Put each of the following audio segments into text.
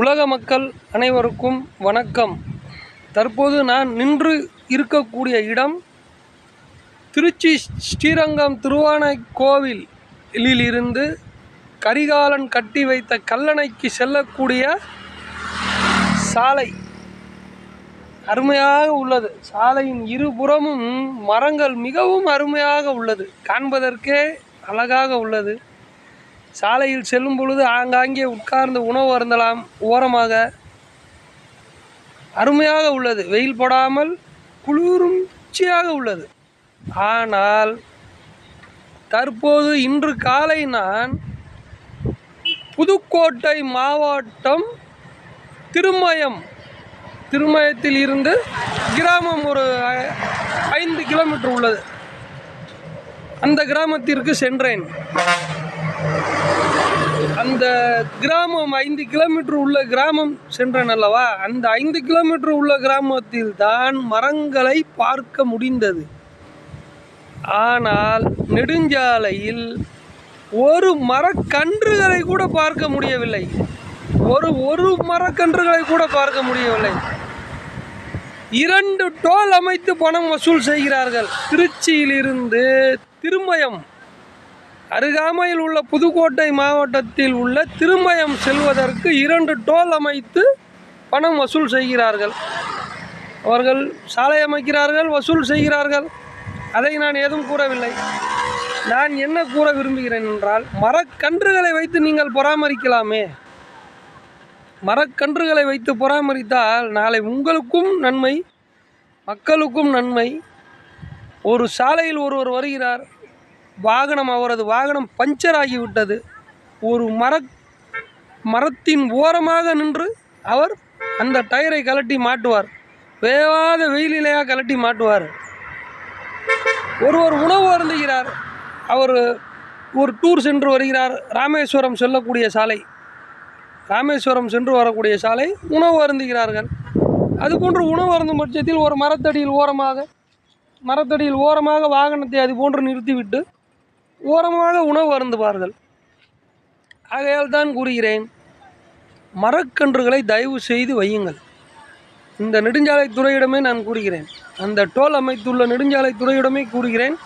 உலக மக்கள் அனைவருக்கும் வணக்கம். தற்போது நான் நின்று இருக்கக்கூடிய இடம் திருச்சி ஸ்ரீரங்கம் திருவானை இருந்து கரிகாலன் கட்டி வைத்த கல்லணைக்கு செல்லக்கூடிய சாலை. அருமையாக உள்ளது. சாலையின் இருபுறமும் மரங்கள் மிகவும் அருமையாக உள்ளது. காண்பதற்கே அழகாக உள்ளது. சாலையில் செல்லும் பொழுது ஆங்காங்கே உட்கார்ந்து உணவு அருந்தலாம். ஓரமாக அருமையாக உள்ளது. வெயில் படாமல் குளிர்ச்சியாக உள்ளது. ஆனால் தற்போது இன்று காலை நான் புதுக்கோட்டை மாவட்டம் திருமயம் திருமயத்தில் இருந்து கிராமம் ஒரு ஐ- ஐந்து கிலோமீட்டர் உள்ளது. அந்த கிராமத்திற்கு சென்றேன். அந்த கிராமம் ஐந்து கிலோமீட்டர் உள்ள கிராமம் சென்றேன் அல்லவா? அந்த ஐந்து கிலோமீட்டர் உள்ள கிராமத்தில் தான் மரங்களை பார்க்க முடிந்தது. ஆனால் நெடுஞ்சாலையில் ஒரு மரக்கன்றுகளை கூட பார்க்க முடியவில்லை. ஒரு ஒரு மரக்கன்றுகளை கூட பார்க்க முடியவில்லை. இரண்டு டோல் அமைத்து பணம் வசூல் செய்கிறார்கள். திருச்சியிலிருந்து திருமயம். அருகாமையில் உள்ள புதுக்கோட்டை மாவட்டத்தில் உள்ள திருமயம் செல்வதற்கு இரண்டு டோல் அமைத்து பணம் வசூல் செய்கிறார்கள். அவர்கள் சாலை அமைக்கிறார்கள் வசூல் செய்கிறார்கள். அதை நான் ஏதும் கூறவில்லை. நான் என்ன கூற விரும்புகிறேன் என்றால் மரக்கன்றுகளை வைத்து நீங்கள் பராமரிக்கலாமே. மரக்கன்றுகளை வைத்து பராமரித்தால் நாளை உங்களுக்கும் நன்மை மக்களுக்கும் நன்மை. ஒரு சாலையில் ஒருவர் வருகிறார். வாகனம் அவரது வாகனம் பஞ்சர் ஆகிவிட்டது. ஒரு மர மரத்தின் ஓரமாக நின்று அவர் அந்த டயரை கழட்டி மாட்டுவார். வேவாத வெயிலிலேயா கழட்டி மாட்டுவார். ஒருவர் உணவு அருந்துகிறார். அவர் ஒரு டூர் சென்று வருகிறார். ராமேஸ்வரம் செல்லக்கூடிய சாலை. ராமேஸ்வரம் சென்று வரக்கூடிய சாலை உணவு அருந்துகிறார்கள். அதுபோன்று உணவு அருந்தும் பட்சத்தில் ஒரு மரத்தடியில் ஓரமாக மரத்தடியில் ஓரமாக வாகனத்தை அதுபோன்று நிறுத்திவிட்டு ஓரமாக உணவு அருந்துவார்கள். ஆகையால் தான் கூறுகிறேன் மரக்கன்றுகளை தயவு செய்து வையுங்கள். இந்த நெடுஞ்சாலைத் துறையிடமே நான் கூறுகிறேன் அந்த டோல் அமைத்துள்ள நெடுஞ்சாலைத் துறையிடமே கூறுகிறேன்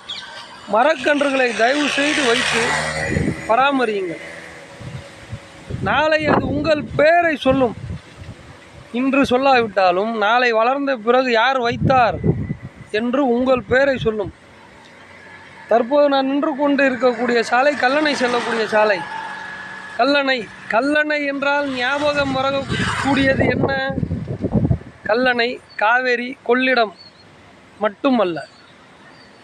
மரக்கன்றுகளை தயவு செய்து வைத்து பராமரியுங்கள். நாளை அது உங்கள் பெயரை சொல்லும். இன்று சொல்லாவிட்டாலும் நாளை வளர்ந்த பிறகு யார் வைத்தார் என்று உங்கள் பெயரை சொல்லும். தற்போது நான் நின்று கொண்டு இருக்கக்கூடிய சாலை கல்லணை செல்லக்கூடிய சாலை. கல்லணை கல்லணை என்றால் ஞாபகம் வரக்கூடியது என்ன? கல்லணை காவேரி கொள்ளிடம் மட்டுமல்ல.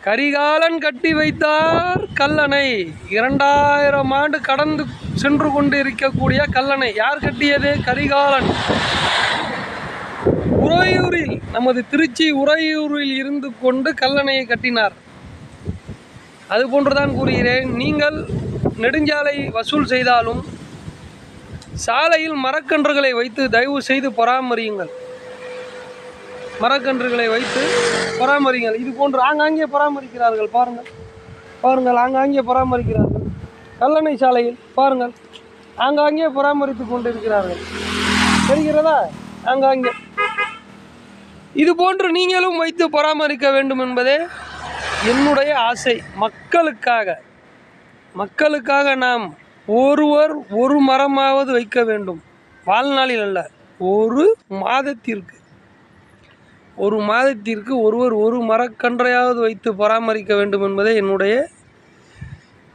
கரிகாலன் கட்டி வைத்தார் கல்லணை. இரண்டாயிரம் ஆண்டு கடந்து சென்று கொண்டு இருக்கக்கூடிய கல்லணை. யார் கட்டியது? கரிகாலன். உறையூரில் நமது திருச்சி உறையூரில் இருந்து கொண்டு கல்லணையை கட்டினார். அதுபோன்றுதான் கூறுகிறேன். நீங்கள் நெடுஞ்சாலை வசூல் செய்தாலும் சாலையில் மரக்கன்றுகளை வைத்து தயவு செய்து பராமரியுங்கள். மரக்கன்றுகளை வைத்து பராமரிங்கள் இது போன்று ஆங்காங்கே பராமரிக்கிறார்கள். பாருங்கள். பாருங்கள் ஆங்காங்கே பராமரிக்கிறார்கள். கல்லணை சாலையில் பாருங்கள். ஆங்காங்கே பராமரித்து கொண்டிருக்கிறார்கள். தெரிகிறதா? ஆங்காங்கே. இது போன்று நீங்களும் வைத்து பராமரிக்க வேண்டும் என்பதே என்னுடைய ஆசை மக்களுக்காக. மக்களுக்காக நாம் ஒருவர் ஒரு மரமாவது வைக்க வேண்டும். வாழ்நாளில் அல்ல ஒரு மாதத்திற்கு. ஒரு மாதத்திற்கு ஒருவர் ஒரு மரக்கன்றையாவது வைத்து பராமரிக்க வேண்டும் என்பதே என்னுடைய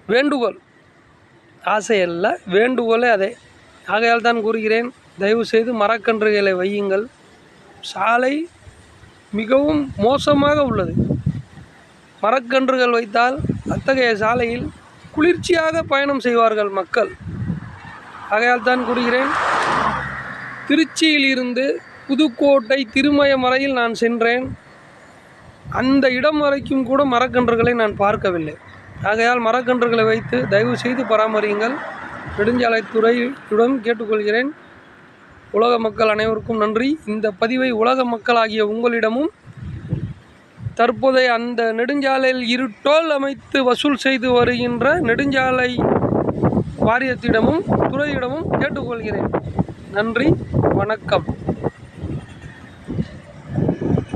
வேண்டுகோள். ஆசை அல்ல வேண்டுகோளே அதே. ஆகையால் தான் கூறுகிறேன் தயவு செய்து மரக்கன்றுகளை வையுங்கள். சாலை மிகவும் மோசமாக உள்ளது. மரக்கன்றுகள் வைத்தால் அத்தகைய சாலையில் குளிர்ச்சியாக பயணம் செய்வார்கள் மக்கள். ஆகையால் தான் கூறுகிறேன் திருச்சியில் இருந்து புதுக்கோட்டை திருமயம் வரையில் நான் சென்றேன். அந்த இடம் வரைக்கும் கூட மரக்கன்றுகளை நான் பார்க்கவில்லை. ஆகையால் மரக்கன்றுகளை வைத்து தயவு செய்து பராமரியுங்கள். நெடுஞ்சாலைத்துறையுடன் கேட்டுக்கொள்கிறேன். உலக மக்கள் அனைவருக்கும் நன்றி. இந்த பதிவை உலக மக்களாகிய உங்களிடமும் தற்போதைய அந்த நெடுஞ்சாலையில் இரு டோல் அமைத்து வசூல் செய்து வருகின்ற நெடுஞ்சாலை வாரியத்திடமும் துறையிடமும் கேட்டுக்கொள்கிறேன். நன்றி வணக்கம்.